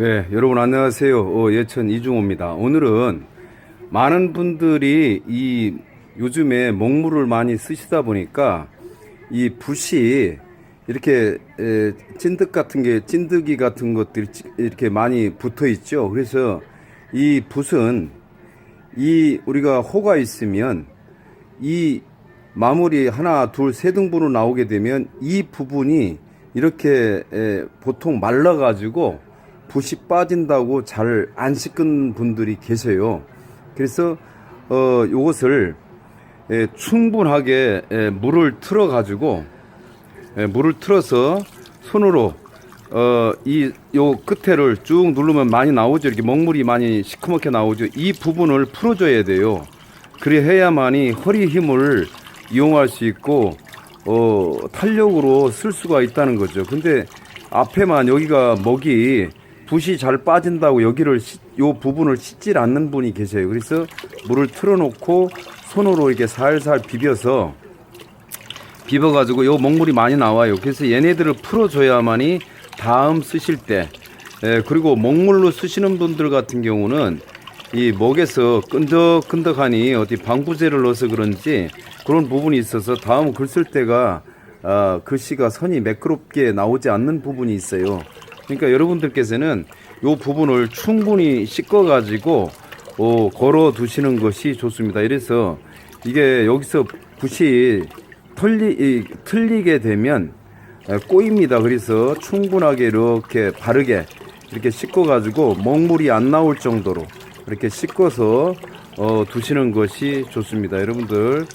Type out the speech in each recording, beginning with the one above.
네, 여러분 안녕하세요. 어, 예천 이중호입니다. 오늘은 많은 분들이 이 요즘에 먹물을 많이 쓰시다 보니까 이 붓이 이렇게 에, 찐득 같은 게 찐득이 같은 것들이 찌- 이렇게 많이 붙어 있죠. 그래서 이 붓은 이 우리가 호가 있으면 이 마무리 하나 둘 세 등분으로 나오게 되면 이 부분이 이렇게 에, 보통 말라 가지고 붓이 빠진다고 잘 안 씻은 분들이 계세요. 그래서 어 요것을 에, 충분하게 에, 물을 틀어 가지고 에, 물을 틀어서 손으로 어 이 요 끝에를 쭉 누르면 많이 나오죠. 이렇게 먹물이 많이 시커멓게 나오죠. 이 부분을 풀어줘야 돼요. 그래 해야만이 허리 힘을 이용할 수 있고 어 탄력으로 쓸 수가 있다는 거죠. 근데 앞에만 여기가 먹이 붓이 잘 빠진다고 여기를 씻- 요 부분을 씻질 않는 분이 계세요. 그래서 물을 틀어놓고 손으로 이렇게 살살 비벼서 비벼가지고 요 먹물이 많이 나와요. 그래서 얘네들을 풀어줘야만이 다음 쓰실 때, 예, 그리고 먹물로 쓰시는 분들 같은 경우는 이 목에서 끈덕끈덕하니 어디 방부제를 넣어서 그런지 그런 부분이 있어서 다음 글 쓸 때가 아, 글씨가 선이 매끄럽게 나오지 않는 부분이 있어요. 그러니까 여러분들께서는 요 부분을 충분히 씻어가지고 어, 걸어 두시는 것이 좋습니다. 이래서 이게 여기서 붓이 털리, 이, 틀리게 되면 에, 꼬입니다. 그래서 충분하게 이렇게 바르게 이렇게 씻어가지고 먹물이 안 나올 정도로 이렇게 씻어서 어, 두시는 것이 좋습니다. 여러분들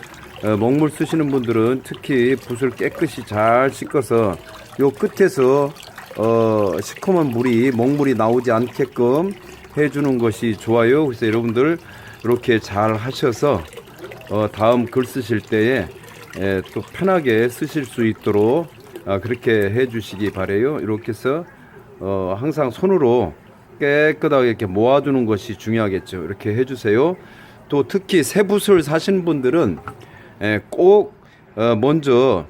어, 먹물 쓰시는 분들은 특히 붓을 깨끗이 잘 씻어서 요 끝에서 어, 시커먼 물이 먹물이 나오지 않게끔 해주는 것이 좋아요. 그래서 여러분들 이렇게 잘 하셔서 어, 다음 글 쓰실 때에 에, 또 편하게 쓰실 수 있도록 아, 그렇게 해주시기 바래요. 이렇게 해서 어, 항상 손으로 깨끗하게 이렇게 모아주는 것이 중요하겠죠. 이렇게 해주세요. 또 특히 새 붓을 사신 분들은 에, 꼭 어, 먼저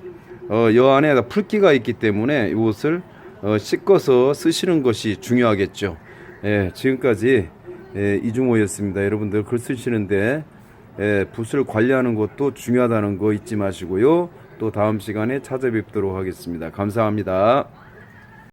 어, 여 안에 풀기가 있기 때문에 이것을 어, 씻어서 쓰시는 것이 중요하겠죠. 예, 지금까지 예, 이중호였습니다. 여러분들 글 쓰시는데 예, 붓을 관리하는 것도 중요하다는 거 잊지 마시고요. 또 다음 시간에 찾아뵙도록 하겠습니다. 감사합니다.